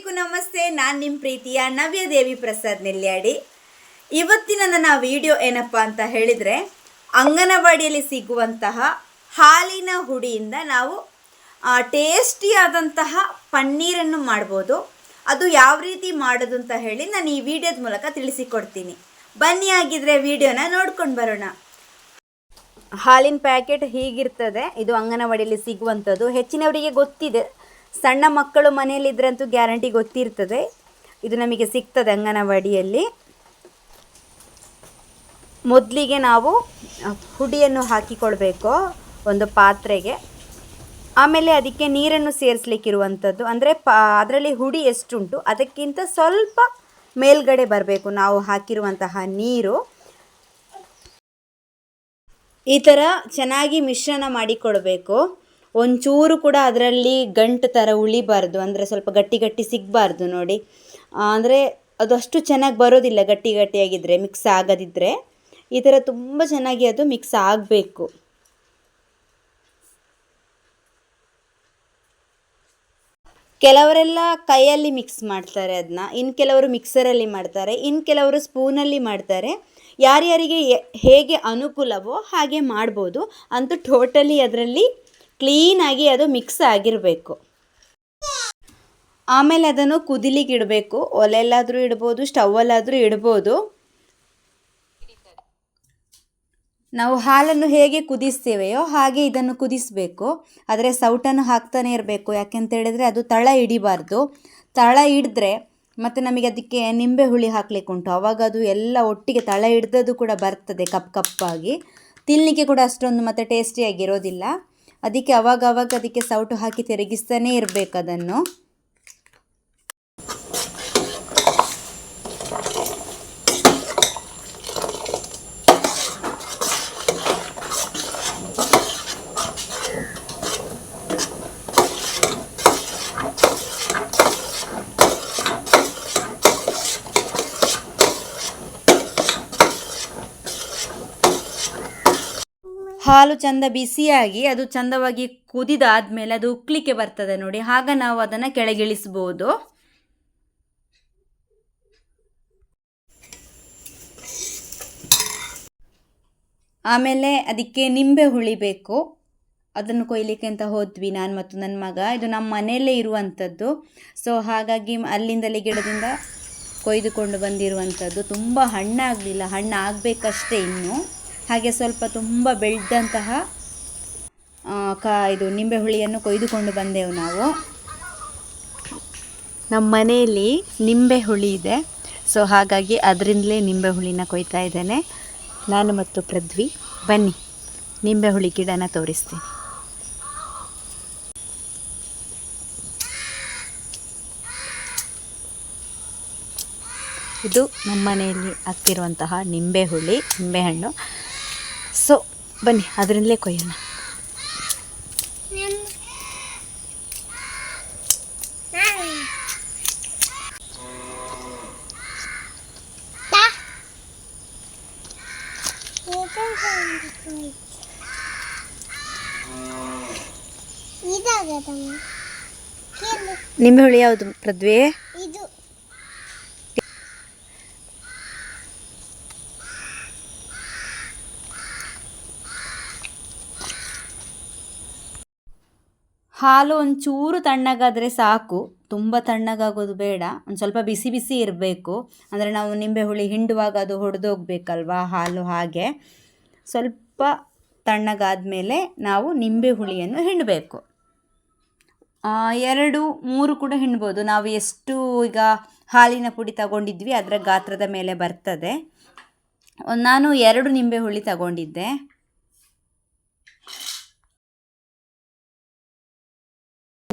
ಎಲ್ರಿಗೂ ನಮಸ್ತೆ. ನಾನು ನಿಮ್ಮ ಪ್ರೀತಿಯ ನವ್ಯ ದೇವಿ ಪ್ರಸಾದ್ ನೆಲ್ಯಾಡಿ. ಇವತ್ತಿನ ನನ್ನ ವಿಡಿಯೋ ಏನಪ್ಪ ಅಂತ ಹೇಳಿದರೆ, ಅಂಗನವಾಡಿಯಲ್ಲಿ ಸಿಗುವಂತಹ ಹಾಲಿನ ಹುಡಿಯಿಂದ ನಾವು ಟೇಸ್ಟಿ ಟೇಸ್ಟಿಯಾದಂತಹ ಪನ್ನೀರನ್ನು ಮಾಡ್ಬೋದು. ಅದು ಯಾವ ರೀತಿ ಮಾಡೋದು ಅಂತ ಹೇಳಿ ನಾನು ಈ ವಿಡಿಯೋದ ಮೂಲಕ ತಿಳಿಸಿಕೊಡ್ತೀನಿ. ಬನ್ನಿ ಆಗಿದ್ರೆ ವಿಡಿಯೋನ ನೋಡ್ಕೊಂಡು ಬರೋಣ. ಹಾಲಿನ ಪ್ಯಾಕೆಟ್ ಹೀಗಿರ್ತದೆ. ಇದು ಅಂಗನವಾಡಿಯಲ್ಲಿ ಸಿಗುವಂಥದ್ದು. ಹೆಚ್ಚಿನವರಿಗೆ ಗೊತ್ತಿದೆ. ಸಣ್ಣ ಮಕ್ಕಳು ಮನೆಯಲ್ಲಿದ್ದರಂತೂ ಗ್ಯಾರಂಟಿ ಗೊತ್ತಿರ್ತದೆ. ಇದು ನಮಗೆ ಸಿಗ್ತದೆ ಅಂಗನವಾಡಿಯಲ್ಲಿ. ಮೊದಲಿಗೆ ನಾವು ಹುಡಿಯನ್ನು ಹಾಕಿಕೊಳ್ಬೇಕು, ಒಂದು ಪಾತ್ರೆಗೆ. ಆಮೇಲೆ ಅದಕ್ಕೆ ನೀರನ್ನು ಸೇರಿಸ್ಲಿಕ್ಕಿರುವಂಥದ್ದು. ಅಂದರೆ ಪಾ, ಅದರಲ್ಲಿ ಹುಡಿ ಎಷ್ಟುಂಟು, ಅದಕ್ಕಿಂತ ಸ್ವಲ್ಪ ಮೇಲ್ಗಡೆ ಬರಬೇಕು ನಾವು ಹಾಕಿರುವಂತಹ ನೀರು. ಈ ಥರ ಚೆನ್ನಾಗಿ ಮಿಶ್ರಣ ಮಾಡಿಕೊಳ್ಬೇಕು. ಒಂಚೂರು ಕೂಡ ಅದರಲ್ಲಿ ಗಂಟು ಥರ ಉಳಿಬಾರ್ದು, ಅಂದರೆ ಸ್ವಲ್ಪ ಗಟ್ಟಿ ಗಟ್ಟಿ ಸಿಗಬಾರ್ದು ನೋಡಿ. ಅಂದರೆ ಅದು ಅಷ್ಟು ಚೆನ್ನಾಗಿ ಬರೋದಿಲ್ಲ ಗಟ್ಟಿ ಗಟ್ಟಿಯಾಗಿದ್ದರೆ ಮಿಕ್ಸ್ ಆಗದಿದ್ದರೆ ಈ ಥರ ತುಂಬ ಚೆನ್ನಾಗಿ ಅದು ಮಿಕ್ಸ್ ಆಗಬೇಕು. ಕೆಲವರೆಲ್ಲ ಕೈಯಲ್ಲಿ ಮಿಕ್ಸ್ ಮಾಡ್ತಾರೆ ಅದನ್ನ ಇನ್ನು ಕೆಲವರು ಮಿಕ್ಸರಲ್ಲಿ ಮಾಡ್ತಾರೆ ಇನ್ನು ಕೆಲವರು ಸ್ಪೂನಲ್ಲಿ ಮಾಡ್ತಾರೆ. ಯಾರ್ಯಾರಿಗೆ ಹೇಗೆ ಅನುಕೂಲವೋ ಹಾಗೆ ಮಾಡ್ಬೋದು. ಅಂತೂ ಟೋಟಲಿ ಅದರಲ್ಲಿ ಕ್ಲೀನಾಗಿ ಅದು ಮಿಕ್ಸ್ ಆಗಿರಬೇಕು. ಆಮೇಲೆ ಅದನ್ನು ಕುದಿಲಿಗೆ ಇಡಬೇಕು. ಒಲೆಯಲ್ಲಾದರೂ ಇಡ್ಬೋದು ಸ್ಟವಲ್ಲಾದರೂ ಇಡ್ಬೋದು. ನಾವು ಹಾಲನ್ನು ಹೇಗೆ ಕುದಿಸ್ತೇವೆಯೋ ಹಾಗೆ ಇದನ್ನು ಕುದಿಸಬೇಕು. ಆದರೆ ಸೌಟನ್ನು ಹಾಕ್ತಾನೆ ಇರಬೇಕು. ಯಾಕೆಂತ ಹೇಳಿದರೆ ಅದು ತಳ ಹಿಡಿಬಾರ್ದು. ತಳ ಹಿಡಿದ್ರೆ ಮತ್ತು ನಮಗೆ ಅದಕ್ಕೆ ನಿಂಬೆ ಹುಳಿ ಹಾಕ್ಲಿಕ್ಕೆ ಉಂಟು. ಅವಾಗ ಅದು ಎಲ್ಲ ಒಟ್ಟಿಗೆ ತಳ ಹಿಡ್ದದ್ದು ಕೂಡ ಬರ್ತದೆ ಕಪ್ ಕಪ್ಪಾಗಿ. ತಿನ್ನಲಿಕ್ಕೆ ಕೂಡ ಅಷ್ಟೊಂದು ಮತ್ತು ಟೇಸ್ಟಿಯಾಗಿರೋದಿಲ್ಲ ಅದಕ್ಕೆ ಅವಾಗವಾಗ ಅವಾಗ ಅದಕ್ಕೆ ಸೌಟು ಹಾಕಿ ತಿರುಗಿಸ್ತಾನೇ ಇರಬೇಕು ಅದನ್ನು. ಹಾಲು ಚಂದ ಬಿಸಿಯಾಗಿ ಅದು ಚಂದವಾಗಿ ಕುದಿದಾದ್ಮೇಲೆ ಅದು ಉಕ್ಕಲಿಕ್ಕೆ ಬರ್ತದೆ ನೋಡಿ. ಆಗ ನಾವು ಅದನ್ನು ಕೆಳಗಿಳಿಸ್ಬೋದು. ಆಮೇಲೆ ಅದಕ್ಕೆ ನಿಂಬೆ ಹುಳಿ ಬೇಕು. ಅದನ್ನು ಕೊಯ್ಲಿಕ್ಕೆ ಅಂತ ಹೋದ್ವಿ ನಾನು ಮತ್ತು ನನ್ನ ಮಗ. ಇದು ನಮ್ಮ ಮನೆಯಲ್ಲೇ ಇರುವಂಥದ್ದು. ಸೊ ಹಾಗಾಗಿ ಅಲ್ಲಿಂದಲೇ ಗಿಡದಿಂದ ಕೊಯ್ದುಕೊಂಡು ಬಂದಿರುವಂಥದ್ದು. ತುಂಬ ಹಣ್ಣಾಗಲಿಲ್ಲ. ಹಣ್ಣು ಆಗಬೇಕಷ್ಟೇ ಇನ್ನು. ಹಾಗೆ ಸ್ವಲ್ಪ ತುಂಬ ಬೆಳೆದಂತಹ ಕ, ಇದು ನಿಂಬೆ ಹುಳಿಯನ್ನು ಕೊಯ್ದುಕೊಂಡು ಬಂದೆವು ನಾವು. ನಮ್ಮ ಮನೆಯಲ್ಲಿ ನಿಂಬೆ ಹುಳಿ ಇದೆ. ಸೊ ಹಾಗಾಗಿ ಅದರಿಂದಲೇ ನಿಂಬೆ ಹುಳಿನ ಕೊಯ್ತಾ ಇದ್ದೇನೆ. ನಾನು ಮತ್ತು ಪೃಥ್ವಿ. ಬನ್ನಿ, ನಿಂಬೆ ಹುಳಿ ಗಿಡನ ತೋರಿಸ್ತೀನಿ. ಇದು ನಮ್ಮ ಮನೆಯಲ್ಲಿ ಆಗ್ತಿರುವಂತಹ ನಿಂಬೆ ಹುಳಿ ನಿಂಬೆಹಣ್ಣು ಬನ್ನಿ ಅದರಿಂದಲೇ ಕೊಯ್ಯೋಣ. ನಿಂಬೆ ಹುಳಿ ಯಾವುದು ಪೃಥ್ವಿ ಹಾಲು ಒಂಚೂರು ತಣ್ಣಗಾದರೆ ಸಾಕು. ತುಂಬ ತಣ್ಣಗಾಗೋದು ಬೇಡ. ಒಂದು ಸ್ವಲ್ಪ ಬಿಸಿ ಬಿಸಿ ಇರಬೇಕು. ಅಂದರೆ ನಾವು ನಿಂಬೆ ಹುಳಿ ಹಿಂಡುವಾಗ ಅದು ಹೊಡೆದೋಗ್ಬೇಕಲ್ವಾ ಹಾಲು ಹಾಗೆ. ಸ್ವಲ್ಪ ತಣ್ಣಗಾದ ನಾವು ನಿಂಬೆ ಹುಳಿಯನ್ನು ಹಿಂಡಬೇಕು ಎರಡು, ಮೂರು ಕೂಡ ಹಿಂಡ್ಬೋದು. ನಾವು ಎಷ್ಟು ಈಗ ಹಾಲಿನ ಪುಡಿ ತಗೊಂಡಿದ್ವಿ, ಅದರ ಗಾತ್ರದ ಮೇಲೆ ಬರ್ತದೆ. ನಾನು ಎರಡು ನಿಂಬೆ ಹುಳಿ ತಗೊಂಡಿದ್ದೆ.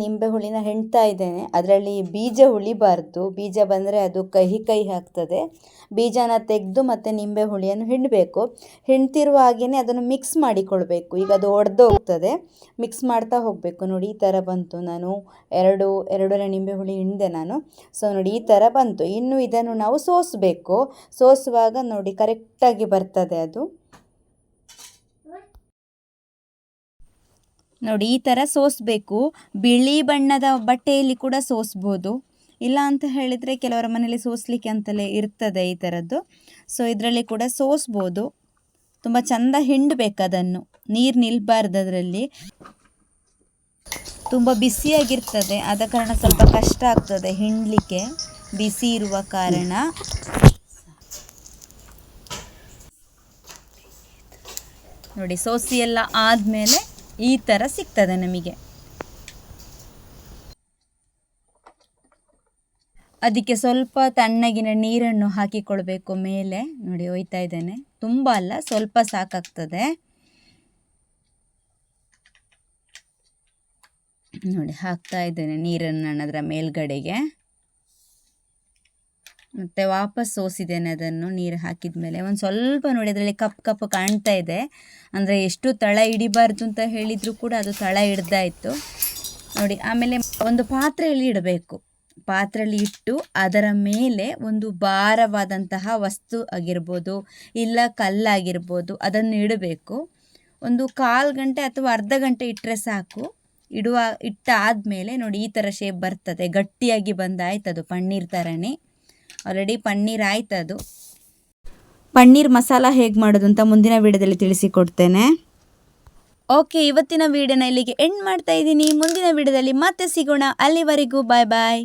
ನಿಂಬೆ ಹುಳಿನ ಹೆಣ್ತಾ ಇದ್ದೇನೆ. ಅದರಲ್ಲಿ ಬೀಜ ಉಳಿಬಾರ್ದು ಬೀಜ ಬಂದರೆ ಅದು ಕಹಿ ಕಹಿ ಹಾಕ್ತದೆ ಬೀಜನ ತೆಗೆದು ಮತ್ತು ನಿಂಬೆ ಹುಳಿಯನ್ನು ಹಿಂಡಬೇಕು. ಹಿಂಡ್ತಿರುವ ಹಾಗೆಯೇ ಅದನ್ನು ಮಿಕ್ಸ್ ಮಾಡಿಕೊಳ್ಬೇಕು. ಈಗ ಅದು ಒಡೆದೋಗ್ತದೆ. ಮಿಕ್ಸ್ ಮಾಡ್ತಾ ಹೋಗಬೇಕು. ನೋಡಿ, ಈ ಥರ ಬಂತು. ನಾನು ಎರಡು, ಎರಡೂವರೆ ನಿಂಬೆ ಹುಳಿ ಹಿಂಡಿದೆ ನಾನು. ಸೊ ನೋಡಿ, ಈ ಥರ ಬಂತು. ಇನ್ನು ಇದನ್ನು ನಾವು ಸೋಸಬೇಕು. ಸೋಸುವಾಗ ನೋಡಿ ಕರೆಕ್ಟಾಗಿ ಬರ್ತದೆ ಅದು. ನೋಡಿ, ಈ ಥರ ಸೋಸಬೇಕು. ಬಿಳಿ ಬಣ್ಣದ ಬಟ್ಟೆಯಲ್ಲಿ ಕೂಡ ಸೋಸ್ಬೋದು. ಇಲ್ಲ ಅಂತ ಹೇಳಿದರೆ ಕೆಲವರ ಮನೇಲಿ ಸೋಸಲಿಕ್ಕೆ ಅಂತಲೇ ಇರ್ತದೆ ಈ ಥರದ್ದು ಸೊ ಇದರಲ್ಲಿ ಕೂಡ ಸೋಸ್ಬೋದು. ತುಂಬ ಚಂದ ಹಿಂಡಬೇಕು ಅದನ್ನು. ನೀರು ನಿಲ್ಬಾರ್ದು ಅದರಲ್ಲಿ ತುಂಬ ಬಿಸಿಯಾಗಿರ್ತದೆ. ಆದ ಕಾರಣ ಸ್ವಲ್ಪ ಕಷ್ಟ ಆಗ್ತದೆ ಹಿಂಡಲಿಕ್ಕೆ. ಬಿಸಿ ಇರುವ ಕಾರಣ. ನೋಡಿ, ಸೋಸಿ ಎಲ್ಲ ಆದಮೇಲೆ ಈ ಥರ ಸಿಗ್ತದೆ ನಮಗೆ. ಅದಕ್ಕೆ ಸ್ವಲ್ಪ ತಣ್ಣಗಿನ ನೀರನ್ನು ಹಾಕಿಕೊಳ್ಬೇಕು ಮೇಲೆ. ನೋಡಿ, ಒಯ್ತಾ ಇದ್ದೇನೆ. ತುಂಬ ಅಲ್ಲ, ಸ್ವಲ್ಪ ಸಾಕಾಗ್ತದೆ. ನೋಡಿ, ಹಾಕ್ತಾ ಇದ್ದೇನೆ ನೀರನ್ನು ನಾನು ಅದರ ಮೇಲ್ಗಡೆಗೆ. ಮತ್ತು ವಾಪಸ್ ಸೋಸಿದ್ದೇನೆ ಅದನ್ನು ನೀರು ಹಾಕಿದ ಮೇಲೆ ಒಂದು ಸ್ವಲ್ಪ ನೋಡಿ, ಅದರಲ್ಲಿ ಕಪ್ ಕಪ್ ಕಾಣ್ತಾ ಇದೆ. ಅಂದರೆ ಎಷ್ಟು ತಳ ಹಿಡಿಬಾರ್ದು ಅಂತ ಹೇಳಿದರೂ ಕೂಡ ಅದು ತಳ ಹಿಡ್ದಾಯಿತು. ನೋಡಿ, ಆಮೇಲೆ ಒಂದು ಪಾತ್ರೆಯಲ್ಲಿ ಇಡಬೇಕು. ಪಾತ್ರೆಯಲ್ಲಿ ಇಟ್ಟು ಅದರ ಮೇಲೆ ಒಂದು ಭಾರವಾದಂತಹ ವಸ್ತು ಆಗಿರ್ಬೋದು, ಇಲ್ಲ ಕಲ್ಲಾಗಿರ್ಬೋದು, ಅದನ್ನು ಇಡಬೇಕು. ಒಂದು ಕಾಲು ಗಂಟೆ ಅಥವಾ ಅರ್ಧ ಗಂಟೆ ಇಟ್ಟರೆ ಸಾಕು. ಇಡುವ, ಇಟ್ಟಾದಮೇಲೆ ನೋಡಿ, ಈ ಥರ ಶೇಪ್ ಬರ್ತದೆ. ಗಟ್ಟಿಯಾಗಿ ಬಂದಾಯ್ತು ಅದು ಪನ್ನೀರ್ ಥರನೇ ಆಲ್ರೆಡಿ ಪನ್ನೀರ್ ಅದು ಪನ್ನೀರ್ ಮಸಾಲ ಹೇಗೆ ಮಾಡೋದು ಅಂತ ಮುಂದಿನ ವಿಡಿಯೋದಲ್ಲಿ ತಿಳಿಸಿಕೊಡ್ತೇನೆ. ಓಕೆ ಇವತ್ತಿನ ವಿಡಿಯೋನ ಇಲ್ಲಿಗೆ ಎಂಡ್ ಮಾಡ್ತಾ ಇದ್ದೀನಿ. ಮುಂದಿನ ವಿಡಿಯೋದಲ್ಲಿ ಮತ್ತೆ ಸಿಗೋಣ. ಅಲ್ಲಿವರೆಗೂ ಬಾಯ್ ಬಾಯ್